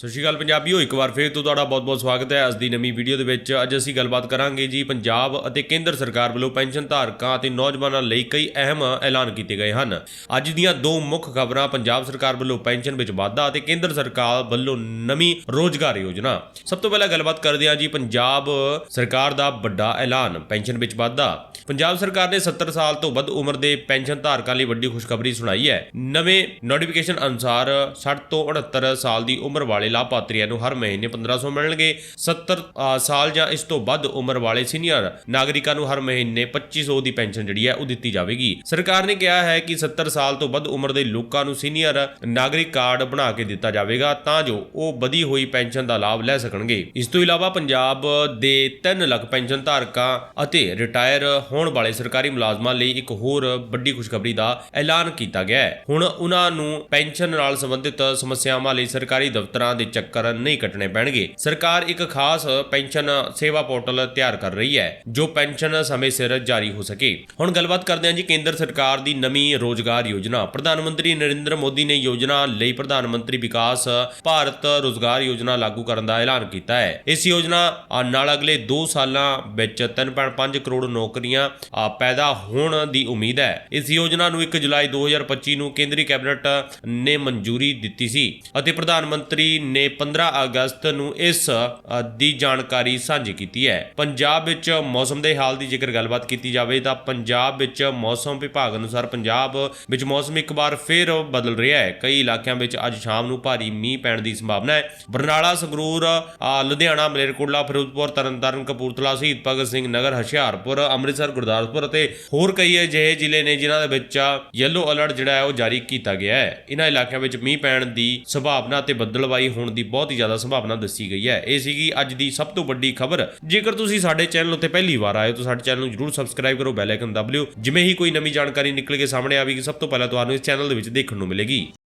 ਸਤਿ ਸ਼੍ਰੀ ਅਕਾਲ ਪੰਜਾਬੀਓ, ਇੱਕ ਵਾਰ ਫੇਰ ਤੋਂ ਤੁਹਾਡਾ ਬਹੁਤ-ਬਹੁਤ ਸਵਾਗਤ ਹੈ। ਅੱਜ ਦੀ ਨਵੀਂ ਵੀਡੀਓ ਦੇ ਵਿੱਚ ਅੱਜ ਅਸੀਂ ਗੱਲਬਾਤ ਕਰਾਂਗੇ ਜੀ, ਪੰਜਾਬ ਅਤੇ ਕੇਂਦਰ ਸਰਕਾਰ ਵੱਲੋਂ ਪੈਨਸ਼ਨ ਧਾਰਕਾਂ ਅਤੇ ਨੌਜਵਾਨਾਂ ਲਈ ਕਈ ਅਹਿਮ ਐਲਾਨ ਕੀਤੇ ਗਏ ਹਨ। ਅੱਜ ਦੀਆਂ ਦੋ ਮੁੱਖ ਖਬਰਾਂ, ਪੰਜਾਬ ਸਰਕਾਰ ਵੱਲੋਂ ਪੈਨਸ਼ਨ ਵਿੱਚ ਵਾਧਾ ਅਤੇ ਕੇਂਦਰ ਸਰਕਾਰ ਵੱਲੋਂ ਨਵੀਂ ਰੋਜ਼ਗਾਰ ਯੋਜਨਾ। ਸਭ ਤੋਂ ਪਹਿਲਾਂ ਗੱਲਬਾਤ ਕਰਦੇ ਹਾਂ ਜੀ, ਪੰਜਾਬ ਸਰਕਾਰ ਦਾ ਵੱਡਾ ਐਲਾਨ, ਪੈਨਸ਼ਨ ਵਿੱਚ ਵਾਧਾ। ਪੰਜਾਬ ਸਰਕਾਰ ਨੇ 70 ਸਾਲ ਤੋਂ ਵੱਧ ਉਮਰ ਦੇ ਪੈਨਸ਼ਨ ਧਾਰਕਾਂ ਲਈ ਵੱਡੀ ਖੁਸ਼ਖਬਰੀ ਸੁਣਾਈ ਹੈ। ਨਵੇਂ ਨੋਟੀਫਿਕੇਸ਼ਨ ਅਨੁਸਾਰ 60 ਤੋਂ 69 ਸਾਲ ਦੀ ਉਮਰ ਵਾਲੇ ਲਾਭਪਾਤਰੀਆਂ ਨੂੰ ਹਰ ਮਹੀਨੇ 1500 ਮਿਲਣਗੇ। 70 ਸਾਲ ਜਾਂ ਇਸ ਤੋਂ ਵੱਧ ਉਮਰ ਵਾਲੇ ਸੀਨੀਅਰ ਨਾਗਰਿਕਾਂ ਨੂੰ ਹਰ ਮਹੀਨੇ 2500 ਦੀ ਪੈਨਸ਼ਨ ਜਿਹੜੀ ਹੈ ਉਹ ਦਿੱਤੀ ਜਾਵੇਗੀ। ਸਰਕਾਰ ਨੇ ਕਿਹਾ ਹੈ ਕਿ 70 ਸਾਲ ਤੋਂ ਵੱਧ ਉਮਰ ਦੇ ਲੋਕਾਂ ਨੂੰ ਸੀਨੀਅਰ ਨਾਗਰਿਕ ਕਾਰਡ ਬਣਾ ਕੇ ਦਿੱਤਾ ਜਾਵੇਗਾ ਤਾਂ ਜੋ ਉਹ ਵਧੀ ਹੋਈ ਪੈਨਸ਼ਨ ਦਾ ਲਾਭ ਲੈ ਸਕਣਗੇ। ਇਸ ਤੋਂ ਇਲਾਵਾ ਪੰਜਾਬ ਦੇ 3 ਲੱਖ ਪੈਨਸ਼ਨ ਧਾਰਕਾਂ ਅਤੇ ਰਿਟਾਇਰ ਹੋਣ ਵਾਲੇ ਸਰਕਾਰੀ ਮੁਲਾਜ਼ਮਾਂ ਲਈ ਇੱਕ ਹੋਰ ਵੱਡੀ ਖੁਸ਼ਖਬਰੀ ਦਾ ਐਲਾਨ ਕੀਤਾ ਗਿਆ ਹੈ। ਹੁਣ ਉਹਨਾਂ ਨੂੰ ਪੈਨਸ਼ਨ ਨਾਲ ਸੰਬੰਧਿਤ ਸਮੱਸਿਆਵਾਂ ਲਈ ਸਰਕਾਰੀ ਦਫ਼ਤਰਾਂ ਦੇ ਚੱਕਰ ਨਹੀਂ ਕੱਟਣੇ ਪੈਣਗੇ। ਸਰਕਾਰ ਇੱਕ ਖਾਸ ਪੈਨਸ਼ਨ ਸੇਵਾ ਪੋਰਟਲ ਤਿਆਰ ਕਰ ਰਹੀ ਹੈ, ਜੋ ਪੈਨਸ਼ਨ ਸਮੇਂ ਸਿਰ ਜਾਰੀ ਹੋ ਸਕੇ। ਹੁਣ ਗੱਲਬਾਤ ਕਰਦੇ ਹਾਂ ਜੀ ਕੇਂਦਰ ਸਰਕਾਰ ਦੀ ਨਵੀਂ ਰੋਜ਼ਗਾਰ ਯੋਜਨਾ। ਪ੍ਰਧਾਨ ਮੰਤਰੀ ਨਰਿੰਦਰ ਮੋਦੀ ਨੇ ਯੋਜਨਾ ਲਈ ਪ੍ਰਧਾਨ ਮੰਤਰੀ ਵਿਕਾਸ ਭਾਰਤ ਰੋਜ਼ਗਾਰ ਯੋਜਨਾ ਲਾਗੂ ਕਰਨ ਦਾ ਐਲਾਨ ਕੀਤਾ ਹੈ। ਇਸ ਯੋਜਨਾ ਨਾਲ ਅਗਲੇ 2 ਸਾਲਾਂ ਵਿੱਚ 3.5 ਕਰੋੜ ਨੌਕਰੀਆਂ ਪੈਦਾ ਹੋਣ ਦੀ ਉਮੀਦ ਹੈ। ਇਸ ਯੋਜਨਾ ਨੂੰ 1 ਜੁਲਾਈ 2025 ਨੂੰ ਕੇਂਦਰੀ ਕੈਬਨਿਟ ਨੇ ਮਨਜ਼ੂਰੀ ਦਿੱਤੀ ਸੀ ਅਤੇ ਪ੍ਰਧਾਨ ਮੰਤਰੀ ਨੇ 15 ਅਗਸਤ ਨੂੰ ਇਸ ਦੀ ਜਾਣਕਾਰੀ ਸਾਂਝੀ ਕੀਤੀ ਹੈ। ਪੰਜਾਬ ਵਿੱਚ ਮੌਸਮ ਦੇ ਹਾਲ ਦੀ ਜੇਕਰ ਗੱਲਬਾਤ ਕੀਤੀ ਜਾਵੇ ਤਾਂ ਪੰਜਾਬ ਵਿੱਚ ਮੌਸਮ ਵਿਭਾਗ ਅਨੁਸਾਰ ਪੰਜਾਬ ਵਿੱਚ ਮੌਸਮ ਇੱਕ ਵਾਰ ਫਿਰ ਬਦਲ ਰਿਹਾ ਹੈ। ਕਈ ਇਲਾਕਿਆਂ ਵਿੱਚ ਅੱਜ ਸ਼ਾਮ ਨੂੰ ਭਾਰੀ ਮੀਂਹ ਪੈਣ ਦੀ ਸੰਭਾਵਨਾ ਹੈ। ਬਰਨਾਲਾ, ਸੰਗਰੂਰ ਲੁਧਿਆਣਾ, ਮਲੇਰਕੋਟਲਾ, ਫਿਰੋਜ਼ਪੁਰ, ਤਰਨਤਾਰਨ, ਕਪੂਰਥਲਾ, ਸ਼ਹੀਦ ਭਗਤ ਸਿੰਘ ਨਗਰ, ਹੁਸ਼ਿਆਰਪੁਰ, ਅੰਮ੍ਰਿਤਸਰ, ਗੁਰਦਾਸਪੁਰ ਅਤੇ ਹੋਰ ਕਈ ਅਜਿਹੇ ਜ਼ਿਲ੍ਹੇ ਨੇ ਜਿਨ੍ਹਾਂ ਦੇ ਵਿੱਚ ਯੈਲੋ ਅਲਰਟ ਜਿਹੜਾ ਹੈ ਉਹ ਜਾਰੀ ਕੀਤਾ ਗਿਆ ਹੈ। ਇਹਨਾਂ ਇਲਾਕਿਆਂ ਵਿੱਚ ਮੀਂਹ ਪੈਣ ਦੀ ਸੰਭਾਵਨਾ ਤੇ ਬੱਦਲਵਾਈ ਹੋਣ ਦੀ ਬਹੁਤ ਹੀ ਜ਼ਿਆਦਾ ਸੰਭਾਵਨਾ ਦੱਸੀ ਗਈ ਹੈ। ਇਹ ਸੀਗੀ ਅੱਜ ਦੀ ਸਭ ਤੋਂ ਵੱਡੀ ਖਬਰ। ਜੇਕਰ ਤੁਸੀਂ ਸਾਡੇ ਚੈਨਲ ਉੱਤੇ ਪਹਿਲੀ ਵਾਰ ਆਏ ਹੋ, ਤਾਂ ਸਾਡੇ ਚੈਨਲ ਨੂੰ ਜਰੂਰ ਸਬਸਕ੍ਰਾਈਬ ਕਰੋ, ਬੈਲ ਆਈਕਨ ਦਬ ਲਿਓ। ਜਿਵੇਂ ਹੀ ਕੋਈ ਨਵੀਂ ਜਾਣਕਾਰੀ ਨਿਕਲ ਕੇ ਸਾਹਮਣੇ ਆਵੇਗੀ, ਸਭ ਤੋਂ ਪਹਿਲਾਂ ਤੁਹਾਨੂੰ ਇਸ ਚੈਨਲ ਦੇ ਵਿੱਚ ਦੇਖਣ ਨੂੰ ਮਿਲੇਗੀ।